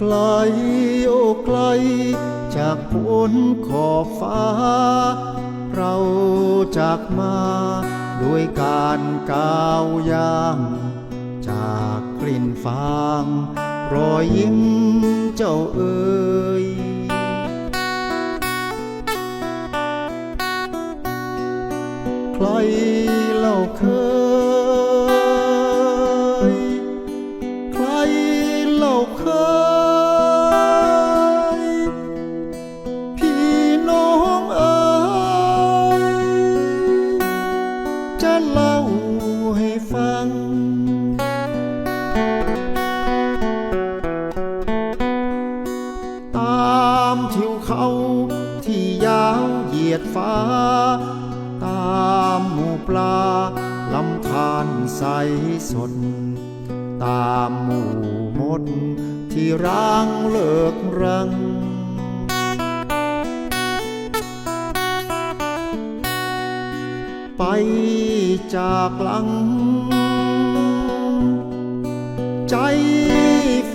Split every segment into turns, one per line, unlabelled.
กลโอ้ไกล จากพ้นขอบฟ้า เราจากมาด้วยการก้าวย่างจากกลิ่นฟาง รอยยิ้มเจ้าเอ๋ย ยียดฟ้า ตามหมู่ปลาลำธารใสสด ตามหมู่มดที่ร้างเลิกรังไปจากหลัง ใจ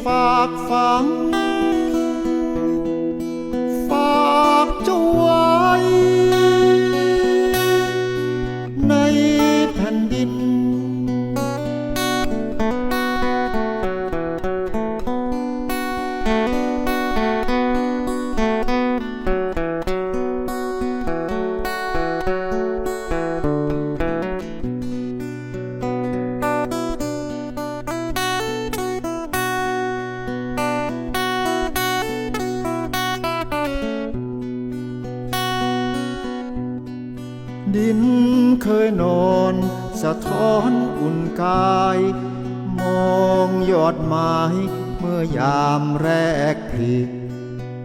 ฝากฝัง ดินเคยนอนสะท้อนอุ่นกาย มองยอดไม้เมื่อยามแรกผลิ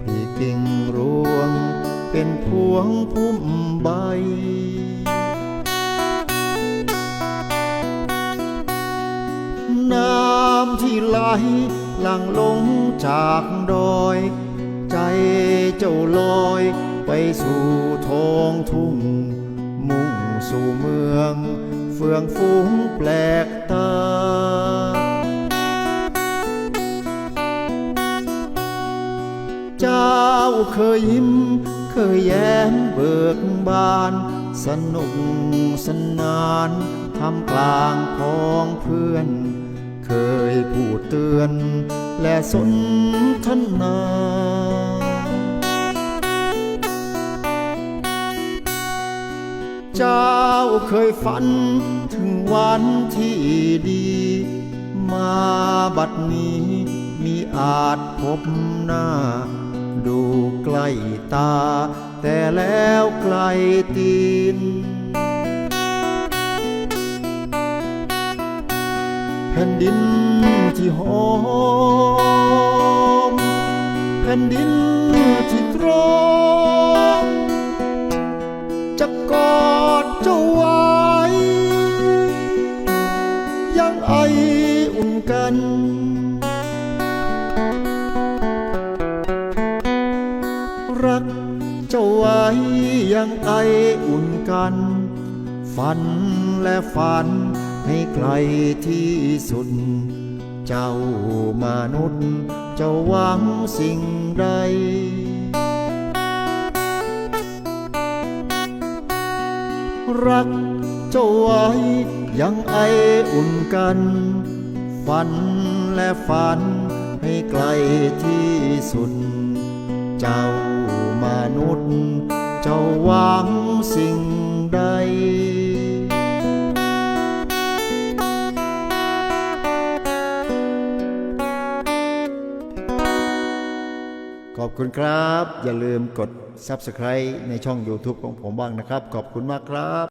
ผลิกิ่งรวง เป็นพวงพุ่มใบน้ำที่ไหลหลั่งลงจากดอย ใจเจ้าลอยไปสู่ท้องทุ่ง สู่เมือง เฟื่องฟุ้งแปลกตา เจ้าเคยยิ้ม เคยแย้มเบิกบาน สนุกสนานทำกลางพ้องเพื่อน เคยพูดเตือน และสนทนา เจ้าเคยฝันถึงวันที่ดี มาบัดนี้มีอาจพบหน้า ดูใกล้ตา แต่แล้วไกลตีน แผ่นดินที่หอม แผ่นดินที่ตรอม ยังไออุ่นกัน ฝันและฝันให้ไกลที่สุด เจ้ามนุษย์จ้าหวังสิ่งใดรักเจ้าไว้ยังไออุ่นกัน ฝันและฝันให้ไกลที่สุด เจ้ามนุษย์ เจ้าหวังสิ่งใด ขอบคุณครับ อย่าลืมกด Subscribe ในช่อง YouTube ของผมบ้างนะครับ ขอบคุณมากครับ